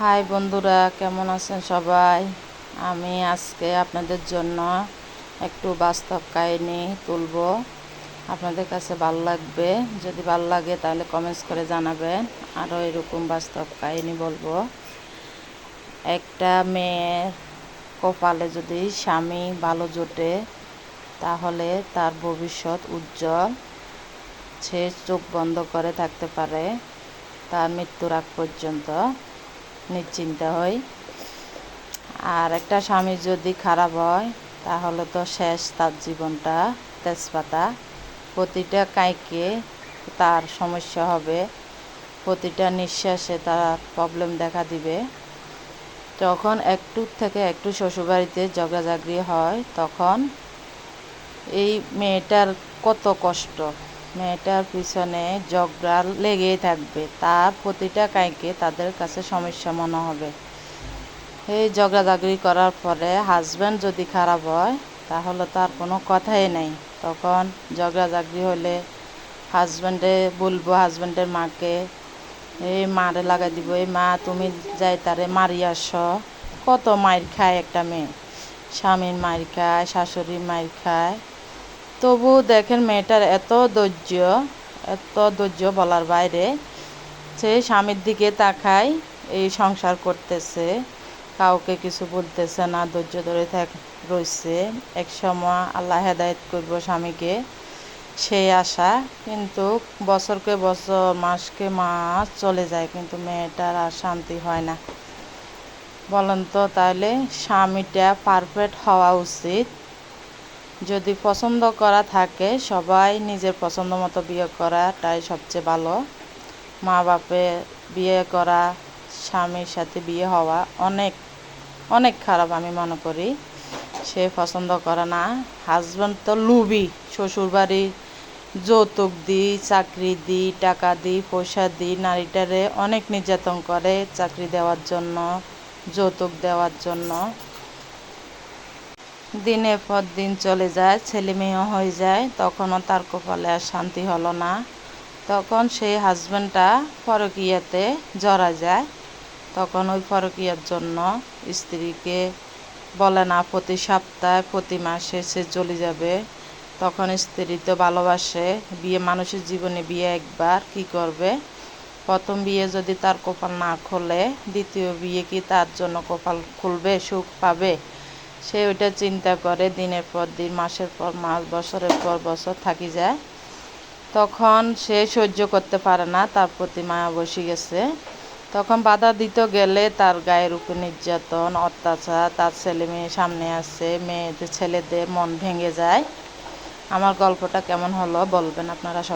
High বন্ধুরা, কেমন আছেন সবাই? আমি আজকে আপনাদের জন্য একটু বাস্তব কাহিনী তুলব। আপনাদের কাছে ভালো লাগবে? যদি ভালো লাগে তাহলে কমেন্টস করে জানাবেন। আরও এরকম বাস্তব কাহিনী বলব। একটা মেয়ের কপালে যদি স্বামী ভালো জোটে, তাহলে তার ভবিষ্যৎ উজ্জ্বল। সে চোখ বন্ধ করে থাকতে পারে তার মৃত্যুর আগ পর্যন্ত। নিশ্চিন্ত হই। আর একটা স্বামী যদি খারাপ হয়, তাহলে তো শেষ তার জীবনটা, তেজপাতা। প্রতিটা কাইকে তার সমস্যা হবে, প্রতিটা নিঃশ্বাসে তার প্রবলেম দেখা দিবে। যখন একটু থেকে একটু শ্বশুরবাড়িতে ঝগড়াঝাগড়ি হয়, তখন এই মেয়েটার কত কষ্ট। মেয়েটার পিছনে ঝগড়া লেগেই থাকবে। তার প্রতিটা কাইকে তাদের কাছে সমস্যা মনে হবে। এই ঝগড়াঝাগড়ি করার পরে হাজব্যান্ড যদি খারাপ হয়, তাহলে তার কোনো কথাই নেই। তখন ঝগড়াঝাগড়ি হলে হাজব্যান্ডে বলব হাজব্যান্ডের মাকে, এই মারে লাগাই দিব। এই মা, তুমি যাই তারে মারি আস। কত মায়ের খায় একটা মেয়ে? স্বামীর মায়ের খায়, শাশুড়ির মায়ের খায়। তবু দেখেন মেয়েটার এত ধৈর্য এত ধৈর্য বলার বাইরে। সে স্বামীর দিকে তাকায়, এই সংসার করতেছে, কাউকে কিছু বলতেছে না, ধৈর্য ধরে থাক রয়েছে এক সময় আল্লাহ হেদায়ত করব স্বামীকে, সেই আশা, কিন্তু বছরকে বছর, মাসকে মাস চলে যায়, কিন্তু মেয়েটার আর শান্তি হয় না। বলেন তো তাহলে স্বামীটা পারফেক্ট হওয়া উচিত। যদি পছন্দ করা থাকে, সবাই নিজের পছন্দ মতো বিয়ে করাটাই সবচেয়ে ভালো। মা বাপে বিয়ে করা, স্বামীর সাথে বিয়ে হওয়া অনেক অনেক খারাপ আমি মনে করি। সে পছন্দ করে না। হাজব্যান্ড তো লুবি, শ্বশুরবাড়ি যৌতুক দিই, চাকরি দিই, টাকা দিই, পয়সা দিই, নারীটারে অনেক নির্যাতন করে চাকরি দেওয়ার জন্য, যৌতুক দেওয়ার জন্য। দিনের পর দিন চলে যায়, ছেলে মেয়েও হয়ে যায়, তখনও তার কপালে আর শান্তি হলো না। তখন সেই হাজব্যান্ডটা পরকীয়াতে জড়া যায়। তখন ওই পরকীয়ার জন্য স্ত্রীকে বলে না, প্রতি সপ্তাহে, প্রতি মাসে সে চলে যাবে। তখন স্ত্রী তো ভালোবাসে, বিয়ে, মানুষের জীবনে বিয়ে একবার কি করবে? প্রথম বিয়ে যদি তার কপাল না খোলে, দ্বিতীয় বিয়ে কি তার জন্য কপাল খুলবে, সুখ পাবে? সে ওইটা চিন্তা করে দিনের পর দিন, মাসের পর মাস, বছরের পর বছর থাকি যায়। তখন সে সহ্য করতে পারে না, তার প্রতি মায়া বসে গেছে। তখন বাধা দিতে গেলে তার গায়ের উপর নির্যাতন, অত্যাচার, তার ছেলে মেয়ে সামনে আছে মেয়েদের, ছেলেদের মন ভেঙে যায়। আমার গল্পটা কেমন হলো বলবেন আপনারা সব